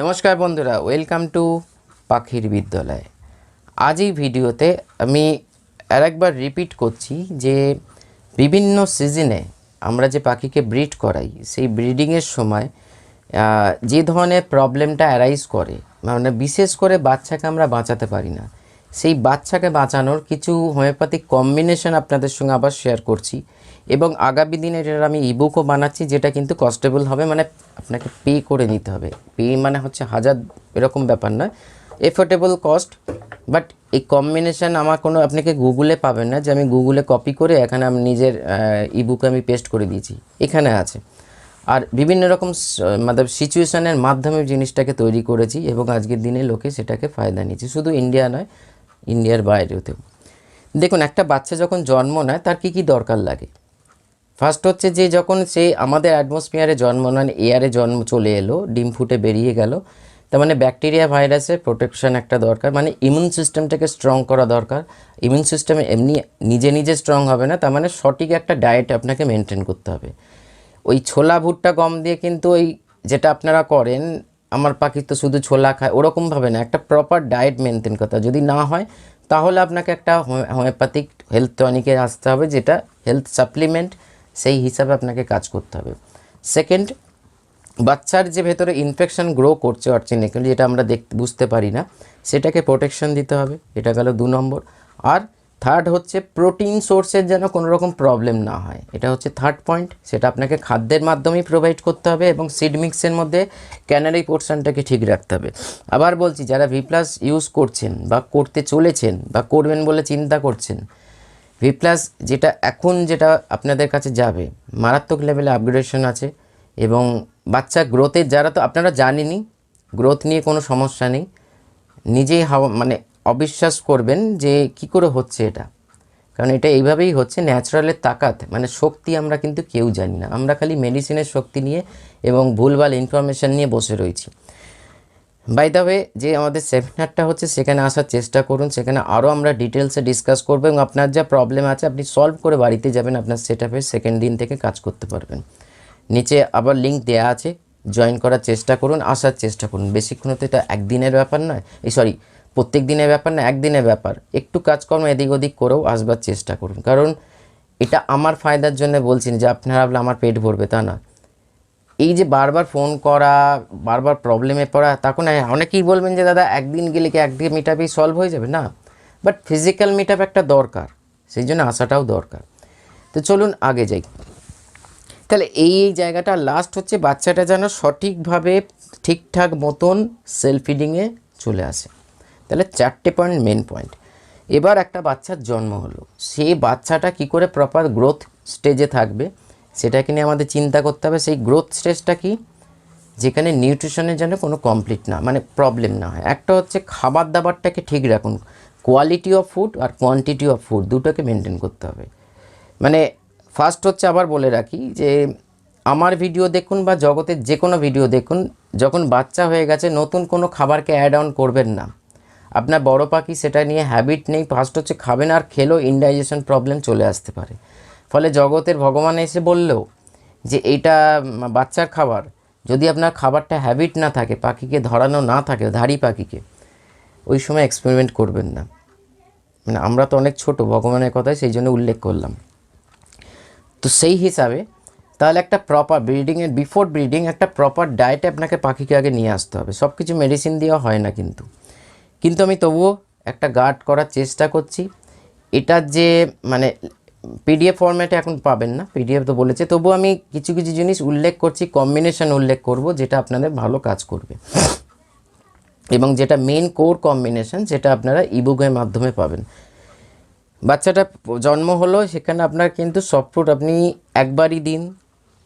নমস্কার বন্ধুরা, welcome to পাখির বিদ্যালয়। আজ এই ভিডিওতে আমি আরেকবার রিপিট করছি যে বিভিন্ন সিজনে আমরা যে পাখিকে ব্রিড করাই, সেই ব্রিডিংয়ের সময় যে ধরনের প্রবলেমটা অ্যারাইজ করে মানে বিশেষ করে বাচ্চাকে আমরা বাঁচাতে পারি না সেই বাচ্চাকে বাঁচানোর কিছু হোমিওপ্যাথিক কম্বিনেশন আপনাদের সঙ্গে আবার শেয়ার করছি। এবং আগামী দিনে এটার আমি ইবুকও বানাচ্ছি, যেটা কিন্তু কস্টেবল হবে মানে আপনাকে পে করে নিতে হবে। পে মানে হচ্ছে হাজার, এরকম ব্যাপার নয়। এফোর্ডেবল কস্ট বাট এই কম্বিনেশান আমার কোনো, আপনাকে গুগলে পাবেন না যে আমি গুগলে কপি করে এখানে আমি নিজের ইবুকে আমি পেস্ট করে দিয়েছি। এখানে আছে। আর বিভিন্ন রকম মানে সিচুয়েশানের মাধ্যমে জিনিসটাকে তৈরি করেছি এবং আজকের দিনে লোকে সেটাকে ফায়দা নিচ্ছে শুধু ইন্ডিয়া নয় ইন্ডিয়ার বাইরেতেও দেখুন, একটা বাচ্চা যখন জন্ম নেয়, তার কী কী দরকার লাগে? ফার্স্ট হচ্ছে যে, যখন সে আমাদের অ্যাটমসফিয়ারে জন্ম নেন এয়ারে জন্ম, চলে এলো, ডিম ফুটে বেরিয়ে গেল, তার মানে ব্যাকটেরিয়া ভাইরাসের প্রোটেকশন একটা দরকার মানে ইমিউন সিস্টেমটাকে স্ট্রং করা দরকার। ইমিউন সিস্টেম এমনি নিজে নিজে স্ট্রং হবে না, তার মানে সঠিক একটা ডায়েট আপনাকে মেনটেন করতে হবে। ওই ছোলা ভুট্টা গম দিয়ে কিন্তু ওই যেটা আপনারা করেন আমার পাখি তো শুধু ছোলা খায়, ওরকমভাবে না, একটা প্রপার ডায়েট মেনটেন করতে যদি না হয়, তাহলে আপনাকে একটা হোমিওপ্যাথিক হেলথ টনিকে আসতে হবে, যেটা হেলথ সাপ্লিমেন্ট সেই হিসাবে আপনাকে কাজ করতে হবে। সেকেন্ড বাচ্চার যে ভেতরে ইনফেকশন গ্রো করছে অর্চেনিক্যালি যেটা আমরা দেখ বুঝতে পারি না, সেটাকে প্রোটেকশন দিতে হবে, এটা গেল দু নম্বর। আর থার্ড হচ্ছে প্রোটিন সোর্সের যেন কোনো রকম প্রবলেম না হয়। এটা হচ্ছে থার্ড পয়েন্ট সেটা আপনাকে খাদ্যের মাধ্যমেই প্রোভাইড করতে হবে এবং সিড মিক্সের মধ্যে ক্যানারি পোর্শনটাকে ঠিক রাখতে হবে। আবার বলছি, যারা ভি প্লাস ইউজ করছেন বা করতে চলেছেন বা করবেন বলে চিন্তা করছেন ভি প্লাস যেটা এখন যেটা আপনাদের কাছে যাবে, মারাত্মক লেভেলে আপগ্রেডেশন আছে এবং বাচ্চা গ্রোথের যারা তো আপনারা জানেনই গ্রোথ নিয়ে কোনো সমস্যা নেই। নিজেই হাওয়া মানে অবিশ্বাস করবেন যে কি করে হচ্ছে এটা। কারণ এটা এইভাবেই হচ্ছে, ন্যাচারালের তাকাত। মানে শক্তি আমরা কিন্তু কেউ জানি না। আমরা খালি মেডিসিনের শক্তি নিয়ে এবং ভুলভাল ইনফরমেশান নিয়ে বসে রয়েছি। বাই দ্য ওয়ে যে আমাদের সেমিনারটা হচ্ছে, সেখানে আসার চেষ্টা করুন। সেখানে আরও আমরা ডিটেলসে ডিসকাস করব এবং আপনার যা প্রবলেম আছে, আপনি সলভ করে বাড়িতে যাবেন, আপনার সেট সেকেন্ড দিন থেকে কাজ করতে পারবেন। নিচে আবার লিঙ্ক দেওয়া আছে। জয়েন করার চেষ্টা করুন, আসার চেষ্টা করুন। বেশিক্ষণ তো এটা একদিনের ব্যাপার নয়। এই সরি প্রত্যেক দিনের ব্যাপার না, একদিনের ব্যাপার। একটু কাজকর্ম এদিক ওদিক করেও আসবার চেষ্টা করুন। কারণ এটা আমার ফায়দার জন্য বলছি যে আপনারা ভাবলে আমার পেট ভরবে, তা না। এই যে বারবার ফোন করা, বারবার প্রবলেমে পড়া তখন অনেকেই বলবেন যে, দাদা, একদিন গেলে কি একদিন মিট আপেই সলভ হয়ে যাবে? না। বাট ফিজিক্যাল মিট আপ একটা দরকার। সেই জন্য আসাটাও দরকার। তো চলুন আগে যাই। তাহলে এই এই জায়গাটা লাস্ট হচ্ছে, বাচ্চাটা যেন সঠিকভাবে ঠিকঠাক মতন সেলফিডিংয়ে চলে আসে। তাহলে চারটে পয়েন্ট মেন পয়েন্ট এবার একটা বাচ্চার জন্ম হলো। সেই বাচ্চাটা কি করে প্রপার গ্রোথ স্টেজে থাকবে, সেটাকে নিয়ে আমাদের চিন্তা করতে হবে। সেই গ্রোথ স্টেজটা কি? যেখানে নিউট্রিশনের জন্য কোনো কমপ্লিট না মানে প্রবলেম না হয়। একটা হচ্ছে খাবার দাবারটাকে ঠিক রাখুন। কোয়ালিটি অফ ফুড আর কোয়ান্টিটি অফ ফুড দুটোকে মেনটেন করতে হবে। মানে ফার্স্ট হচ্ছে আবার বলে রাখি যে, আমার ভিডিও দেখুন বা জগতের যে কোনো ভিডিও দেখুন, যখন বাচ্চা হয়ে গেছে, নতুন কোনো খাবারকে অ্যাড অন করবেন না। আপনার বড় পাখি সেটা নিয়ে হ্যাবিট নেই ফার্স্ট হচ্ছে খাবেন আর খেলেও ইনডাইজেশন প্রবলেম চলে আসতে পারে। ফলে জগতের ভগবান এসে বললেও যে, এইটা বাচ্চার খাবার। যদি আপনার খাবারটা হ্যাবিট না থাকে, পাখিকে ধরানো না থাকে ধাড়ি পাখিকে, ওই সময় এক্সপেরিমেন্ট করবেন না। মানে আমরা তো অনেক ছোট, ভগবানের কথাই সেই জন্য উল্লেখ করলাম। তো সেই হিসাবে তাহলে একটা প্রপার ব্রিডিংয়ের বিফোর ব্রিডিং একটা প্রপার ডায়েটে আপনাকে পাখিকে আগে নিয়ে আসতে হবে। সব কিছু মেডিসিন দেওয়া হয় না কিন্তু। কিন্তু আমি তবুও একটা গার্ড করার চেষ্টা করছি। এটার যে মানে পিডিএফ ফরম্যাটে এখন পাবেন না। পিডিএফ তো বলেছে। তবুও আমি কিছু কিছু জিনিস উল্লেখ করছি কম্বিনেশন উল্লেখ করব, যেটা আপনাদের ভালো কাজ করবে। এবং যেটা মেন কোর কম্বিনেশন যেটা আপনারা ইবুকের মাধ্যমে পাবেন। বাচ্চাটা জন্ম হলো, সেখানে আপনার কিন্তু সফট আপনি একবারই দিন,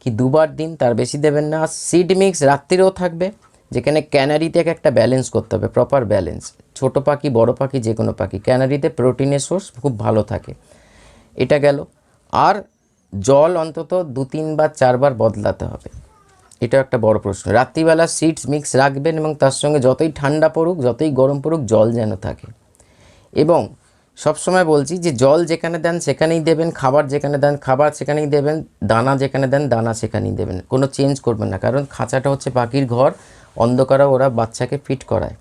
কি দুবার দিন, তার বেশি দেবেন না। সিড মিক্স রাত্রিরেও থাকবে। যেখানে ক্যানারি থেকে একটা ব্যালেন্স করতে হবে প্রপার ব্যালেন্স। ছোট পাখি, বড় পাখি, যে কোনো পাখি। ক্যানারিতে প্রোটিনের সোর্স খুব ভালো থাকে। এটা গেল। আর জল অন্তত দু তিনবার চারবার বদলাতে হবে। এটা একটা বড় প্রশ্ন। রাত্রিবেলা সিডস মিক্স রাখবেন এবং তার সঙ্গে যতই ঠান্ডা পড়ুক, যতই গরম পড়ুক, জল যেন থাকে। এবং সবসময় বলছি যে জল যেখানে দেন সেখানেই দেবেন, খাবার যেখানে দেন খাবার সেখানেই দেবেন, দানা যেখানে দেন দানা সেখানেই দেবেন। কোনো চেঞ্জ করবেন না। কারণ খাঁচাটা হচ্ছে পাখির ঘর। অন্ধকারে ওরা বাচ্চাকে ফিট করায়।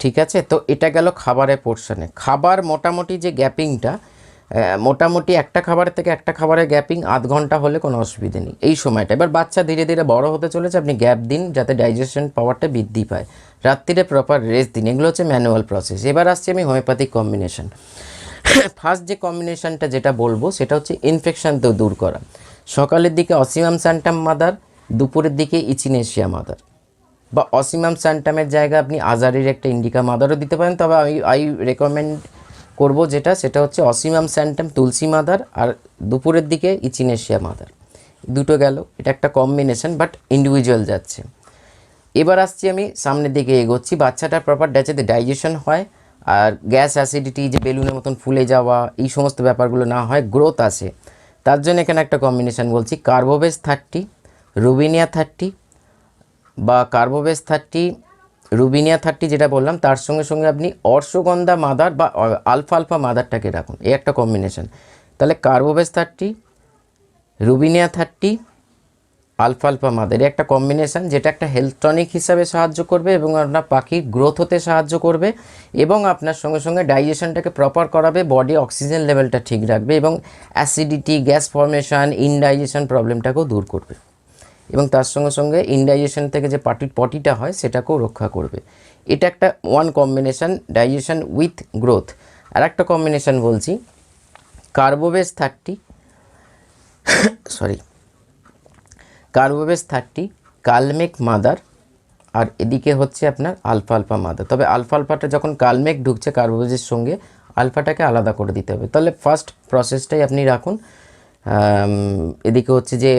ঠিক আছে? তো এটা গেল খাবারের পোর্শনে খাবার মোটামুটি যে গ্যাপিংটা মোটামুটি একটা খাবারের থেকে একটা খাবারের গ্যাপিং আধ ঘণ্টা হলে কোনো অসুবিধে নেই। এই সময়টা। এবার বাচ্চা ধীরে ধীরে বড় হতে চলেছে, আপনি গ্যাপ দিন যাতে ডাইজেশন পাওয়ারটা বৃদ্ধি পায়। রাত্রিরে প্রপার রেস্ট দিন। এগুলো হচ্ছে ম্যানুয়াল প্রসেস এবার আসছি আমি হোমিওপ্যাথিক কম্বিনেশন ফার্স্ট যে কম্বিনেশনটা যেটা বলব, সেটা হচ্ছে ইনফেকশন তো দূর করা। সকালের দিকে অসিমাম স্যান্টাম মাদার দুপুরের দিকে ইচিনেশিয়া মাদার। বা অসিমাম স্যান্টামের জায়গায় আপনি আজারের একটা ইন্ডিকা মাদারও দিতে পারেন, তবে আমি আই রেকমেন্ড করব যেটা, সেটা হচ্ছে অসিমাম স্যান্টাম তুলসী মাদার আর দুপুরের দিকে ইচিনেশিয়া মাদার। দুটো গেল, এটা একটা কম্বিনেশন বাট ইন্ডিভিজুয়াল যাচ্ছে। এবার আসছি আমি সামনের দিকে এগোচ্ছি বাচ্চাটার প্রপার যাতে ডাইজেশন হয়, আর গ্যাস অ্যাসিডিটি যে বেলুনের মতন ফুলে যাওয়া, এই সমস্ত ব্যাপারগুলো না হয় গ্রোথ আসে। তার জন্য এখানে একটা কম্বিনেশন বলছি কার্বোবেস থার্টি রুবিনিয়া থার্টি বা কার্বোবেস থার্টি, রুবিনিয়া থার্টি যেটা বললাম, তার সঙ্গে সঙ্গে আপনি অর্শগন্ধা মাদার বা আলফা আলফা মাদারটাকে রাখুন। এই একটা কম্বিনেশন তাহলে carbo veg thirty, robinia thirty, alpha alpha mother, এই একটা কম্বিনেশান যেটা একটা হেলথ টনিক হিসাবে সাহায্য করবে এবং আপনার পাখির গ্রোথ হতে সাহায্য করবে এবং আপনার সঙ্গে সঙ্গে ডাইজেশনটাকে প্রপার করাবে বডি অক্সিজেন লেভেলটা ঠিক রাখবে এবং অ্যাসিডিটি গ্যাস ফর্মেশন ইনডাইজেশন প্রবলেমটাকেও দূর করবে। এবং তার সঙ্গে সঙ্গে ইনডাইজেশন থেকে যে পাটি, পটিটা হয়, সেটাকেও রক্ষা করবে। এটা একটা one combination digestion with growth আর একটা কম্বিনেশান বলছি carbo veg thirty sorry carbo veg thirty kalmegh mother আর এদিকে হচ্ছে আপনার আলফা আলফা মাদার তবে আলফা আলফাটা যখন কালমেক ঢুকছে কার্বোবেজের সঙ্গে আলফাটাকে আলাদা করে দিতে হবে। তাহলে ফার্স্ট প্রসেসটাই আপনি রাখুন। এদিকে হচ্ছে যে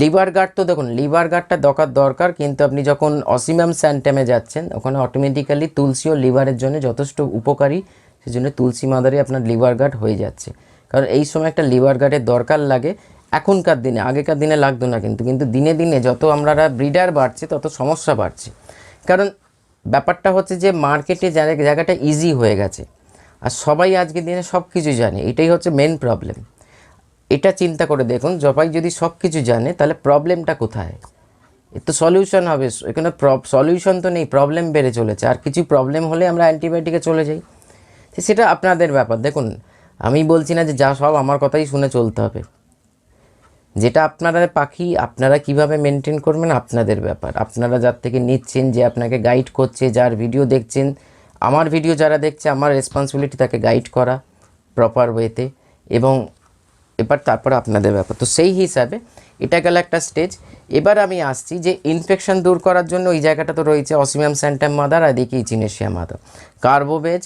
লিভার গার্ড তো দেখুন, লিভার গার্ডটা দরকার দরকার, কিন্তু আপনি যখন অসিমাম স্যান্টামে যাচ্ছেন, ওখানে অটোমেটিক্যালি তুলসীও লিভারের জন্য যথেষ্ট উপকারী, সেজন্য তুলসী মাদারে আপনার লিভার গার্ড হয়ে যাচ্ছে। কারণ এই সময় একটা লিভার গার্ডের দরকার লাগে, এখনকার দিনে, আগেকার দিনে লাগতো না কিন্তু কিন্তু দিনে দিনে যত আমরা ব্রিডার বাড়ছে, তত সমস্যা বাড়ছে। কারণ ব্যাপারটা হচ্ছে যে, মার্কেটে জায়গা, জায়গাটা ইজি হয়ে গেছে। আর সবাই আজকের দিনে সব কিছু জানে, এটাই হচ্ছে মেন প্রবলেম এটা চিন্তা করে দেখুন সবাই যদি সব কিছু জানে, তাহলে প্রবলেমটা কোথায়? এর তো সলিউশন হবে। এখানে সলিউশন তো নেই প্রবলেম বেড়ে চলেছে। আর কিছু প্রবলেম হলে আমরা অ্যান্টিবায়োটিকে চলে যাই। সেটা আপনাদের ব্যাপার। দেখুন, আমি বলছি না যে যা সব আমার কথাই শুনে চলতে হবে। যেটা আপনারা পাখি, আপনারা কীভাবে মেনটেন করবেন আপনাদের ব্যাপার। আপনারা যার থেকে নিচ্ছেন, যে আপনাকে গাইড করছে, যার ভিডিও দেখছেন, আমার ভিডিও যারা দেখছে, আমার রেসপন্সিবিলিটি তাকে গাইড করা প্রপার ওয়েতে এবং এবার তারপর আপনাদের ব্যাপার। তো সেই হিসাবে এটা গেল একটা স্টেজ এবার আমি আসছি যে ইনফেকশন দূর করার জন্য ওই জায়গাটা তো রয়েছে, অসিমিয়াম স্যান্টাম মাদার আর এদিকে echinacea mother. Carbo veg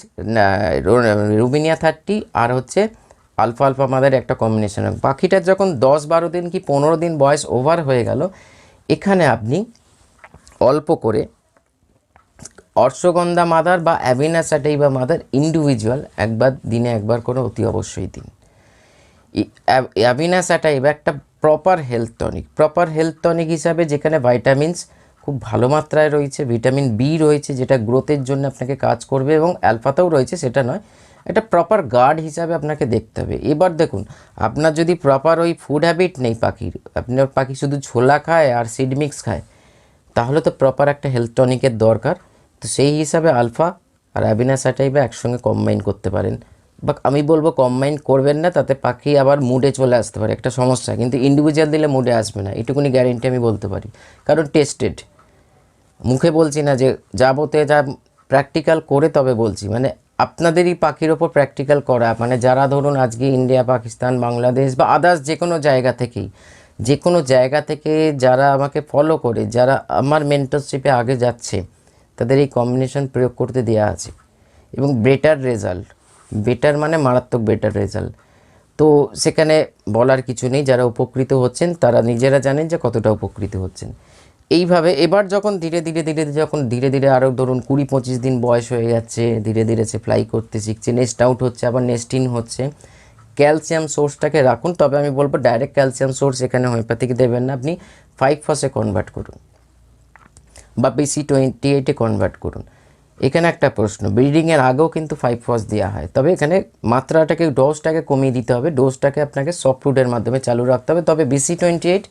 robinia thirty আর হচ্ছে আলফা আলফা মাদার একটা কম্বিনেশন পাখিটার যখন দশ বারো দিন কি পনেরো দিন বয়স ওভার হয়ে গেল, এখানে আপনি অল্প করে অর্শগন্ধা মাদার বা অ্যাভিনা স্যাটাইবা মাদার ইন্ডিভিজুয়াল একবার দিনে একবার করে অতি অবশ্যই দিন। অ্যাভিনা স্যাটাইবা একটা proper health tonic proper health tonic হিসাবে যেখানে ভাইটামিনস খুব ভালো মাত্রায় রয়েছে ভিটামিন বি রয়েছে, যেটা গ্রোথের জন্য আপনাকে কাজ করবে এবং অ্যালফাতেও রয়েছে, সেটা নয়। এটা প্রপার গার্ড হিসাবে আপনাকে দেখতে হবে। এবার দেখুন, আপনার যদি প্রপার ওই ফুড হ্যাবিট নেই পাখির আপনার পাখি শুধু ছোলা খায় আর সিড মিক্স খায়, তাহলে তো প্রপার একটা হেলথ টনিকের দরকার। তো সেই হিসাবে আলফা আর অ্যাবিনা স্যাটাইবা একসঙ্গে কম্বাইন করতে পারেন। বা আমি বলব কম্বাইন করবেন না, তাতে পাখি আবার মুডে চলে আসতে পারে, একটা সমস্যা। কিন্তু ইন্ডিভিজুয়াল দিলে মুডে আসবে না, এটুকুনি গ্যারেন্টি আমি বলতে পারি। কারণ টেস্টেড মুখে বলছি না যে যাবতে যা প্র্যাকটিক্যাল করে তবে বলছি। মানে আপনাদেরই পাখির ওপর প্র্যাকটিক্যাল করা মানে যারা ধরুন আজকে ইন্ডিয়া পাকিস্তান বাংলাদেশ বা আদার্স যে কোনো জায়গা থেকেই, যে কোনো জায়গা থেকে যারা আমাকে ফলো করে, যারা আমার মেন্টরশিপে আগে যাচ্ছে, তাদের এই কম্বিনেশন প্রয়োগ করতে দেওয়া আছে। এবং বেটার রেজাল্ট বেটার মানে মারাত্মক বেটার রেজাল্ট তো সেখানে বলার কিছু নেই, যারা উপকৃত হচ্ছেন, তারা নিজেরা জানেন যে কতটা উপকৃত হচ্ছেন। এইভাবে এবার যখন ধীরে ধীরে ধীরে যখন ধীরে ধীরে আরও ধরুন কুড়ি পঁচিশ দিন বয়স হয়ে যাচ্ছে, ধীরে ধীরে সে ফ্লাই করতে শিখছে নেস্ট আউট হচ্ছে, আবার নেস্ট ইন হচ্ছে ক্যালসিয়াম সোর্সটাকে রাখুন। তবে আমি বলব ডাইরেক্ট ক্যালসিয়াম সোর্স এখানে হোমিওপ্যাথিক দেবেন না আপনি। ফাইভ ফসে কনভার্ট করুন। বা বিসি টোয়েন্টি এইটে কনভার্ট করুন। এখানে একটা প্রশ্ন ব্রিডিংয়ের আগেও কিন্তু ফাইভ ফস দেওয়া হয়। তবে এখানে মাত্রাটাকে ডোজটাকে কমিয়ে দিতে হবে। ডোজটাকে আপনাকে সফট ফুডের মাধ্যমে চালু রাখতে হবে। তবে BC twenty eight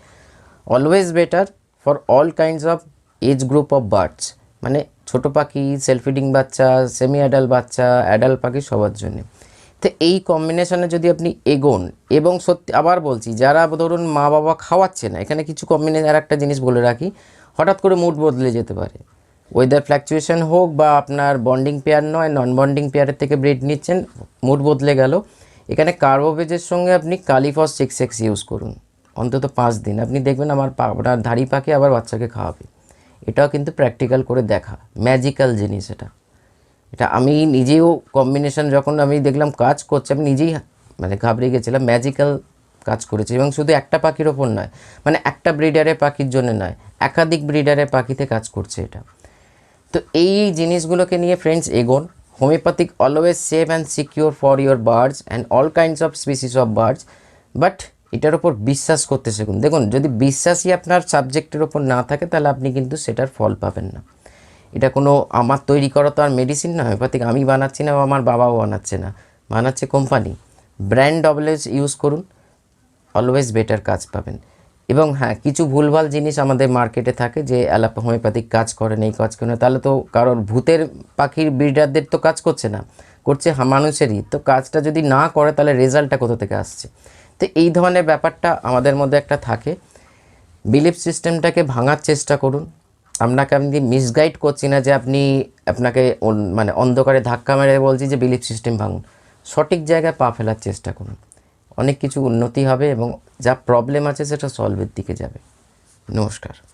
always better for all kinds of age group of birds মানে ছোট পাখি সেলফিডিং বাচ্চা সেমি অ্যাডাল্ট বাচ্চা অ্যাডাল্ট পাখি সবার জন্য। তো এই কম্বিনেশনে যদি আপনি এগোন, এবং সত্যি আবার বলছি, যারা ধরুন মা বাবা খাওয়াচ্ছে না, এখানে কিছু কম্বিনেশন আর একটা জিনিস বলে রাখি, হঠাৎ করে মুড বদলে যেতে পারে। ওয়েদার ফ্ল্যাকচুয়েশন হোক বা আপনার বন্ডিং পেয়ার নয় নন বন্ডিং পেয়ারের থেকে ব্রিড নিচ্ছেন মুড বদলে গেল। এখানে কার্বোভেজের সঙ্গে আপনি কালিফস সিক্স এক্স ইউজ করুন। অন্তত পাঁচ দিন। আপনি দেখবেন আমার আপনার ধাড়ি পাখি আবার বাচ্চাকে খাওয়াবে। এটাও কিন্তু প্র্যাকটিক্যাল করে দেখা। ম্যাজিক্যাল জিনিস এটা। এটা আমি নিজেও কম্বিনেশন যখন আমি দেখলাম কাজ করছে, আমি নিজেই মানে ঘাবড়ে গেছিলাম ম্যাজিক্যাল কাজ করেছে। এবং শুধু একটা পাখির ওপর নয় মানে একটা ব্রিডারের পাখির জন্য নয়, একাধিক ব্রিডারের পাখিতে কাজ করছে এটা। তো এই জিনিসগুলোকে নিয়ে friends এগোন। Homeopathic always safe and secure for your birds and all kinds of species of birds but এটার ওপর বিশ্বাস করতে শিখুন। দেখুন, যদি বিশ্বাসই আপনার সাবজেক্টের ওপর না থাকে, তাহলে আপনি কিন্তু সেটার ফল পাবেন না। এটা কোনো আমার তৈরি করা তো আর মেডিসিন না, হোমিওপ্যাথিক আমি বানাচ্ছি না আমার বাবাও বানাচ্ছে না। বানাচ্ছে কোম্পানি ব্র্যান্ড অলওয়েজ ইউজ করুন অলওয়েজ বেটার কাজ পাবেন। এবং হ্যাঁ কিছু ভুলভাল জিনিস আমাদের মার্কেটে থাকে যে অ্যালাপ হোমিওপ্যাথিক কাজ করে নেই কাজ করে না তাহলে তো কারোর ভূতের পাখির ব্রিডারদের তো কাজ করছে না, করছে মানুষেরই। তো কাজটা যদি না করে, তাহলে রেজাল্টটা কোথা থেকে আসছে? তো এই ধরনের ব্যাপারটা আমাদের মধ্যে একটা থাকে। বিলিফ সিস্টেমটাকে ভাঙার চেষ্টা করুন। আপনাকে আমি মিসগাইড করছি না যে আপনি আপনাকে মানে অন্ধকারে ধাক্কা মেরে বলছি যে বিলিফ সিস্টেম ভাঙুন। সঠিক জায়গায় পা ফেলার চেষ্টা করুন। অনেক কিছু উন্নতি হবে এবং যা প্রবলেম আছে সেটা সলভের দিকে যাবে। নমস্কার।